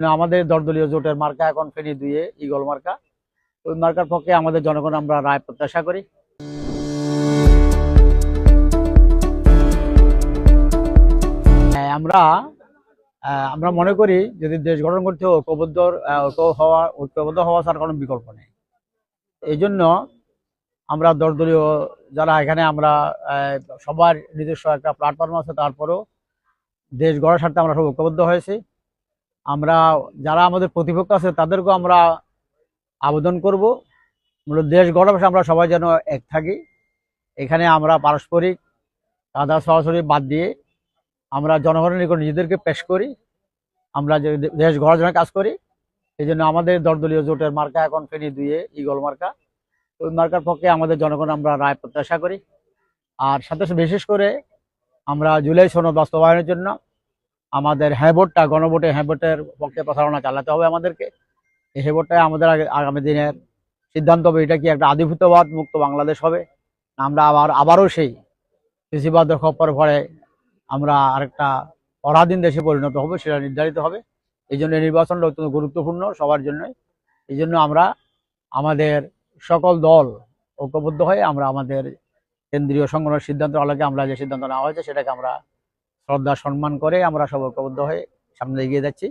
আমাদের দলদলীয় জোটের মার্কা এখন ফেনী দুয়ে ইগল মার্কা। ওই মার্কার পক্ষে আমাদের জনগণ আমরা রায় প্রত্যাশা করি। হ্যাঁ, আমরা আমরা মনে করি যদি দেশ গঠন করতে ঐক্যবদ্ধ ঐক্য হওয়া ঐক্যবদ্ধ হওয়া ছাড়া কোনো বিকল্প নেই। এই জন্য আমরা দলদলীয় যারা এখানে আমরা সবার নিজস্ব একটা প্ল্যাটফর্ম আছে তারপরেও দেশ গড়ার স্বার্থে আমরা সব ঐক্যবদ্ধ হয়েছি। আমরা, যারা আমাদের প্রতিপক্ষ আছে, তাদেরকেও আমরা আবেদন করব। মূলত দেশ পাশে আমরা সবাই যেন এক থাকি। এখানে আমরা পারস্পরিক কাদা সরাসরি বাদ দিয়ে আমরা জনগণের নিকট নিজেদেরকে পেশ করি। আমরা যে দেশ গড়ার জন্য কাজ করি। এই জন্য আমাদের দলদলীয় জোটের মার্কা এখন ফেনী দুয়ে ইগল মার্কা। ওই মার্কার পক্ষে আমাদের জনগণ আমরা রায় প্রত্যাশা করি। আর সাথে বিশেষ করে আমরা জুলাই সনদ বাস্তবায়নের জন্য আমাদের হ্যাঁ গণভোটে হ্যাঁ ভোটের পক্ষে প্রচারণা চালাতে হবে আমাদেরকে। এই হ্যাঁ ভোটটাই আমাদের আগে- আগামী দিনের সিদ্ধান্ত হবে, এটা কি একটা আধিভূতবাদ মুক্ত বাংলাদেশ হবে? আমরা আবার, আবারও সেই কৃষিবাদের খপ্পর ভরে আমরা আরেকটা পরাধীন দেশে পরিণত হবে, সেটা নির্ধারিত হবে। এই জন্য নির্বাচনটা অত্যন্ত গুরুত্বপূর্ণ সবার জন্যই এই জন্য আমরা আমাদের সকল দল ঐক্যবদ্ধ হয়ে আমরা আমাদের কেন্দ্রীয় সংগঠনের সিদ্ধান্ত আলোকে আমরা যে সিদ্ধান্ত নেওয়া হয়েছে, সেটাকে আমরা শ্রদ্ধা সম্মান করে আমরা সব ঐক্যবদ্ধ হয়ে সামনে এগিয়ে যাচ্ছি।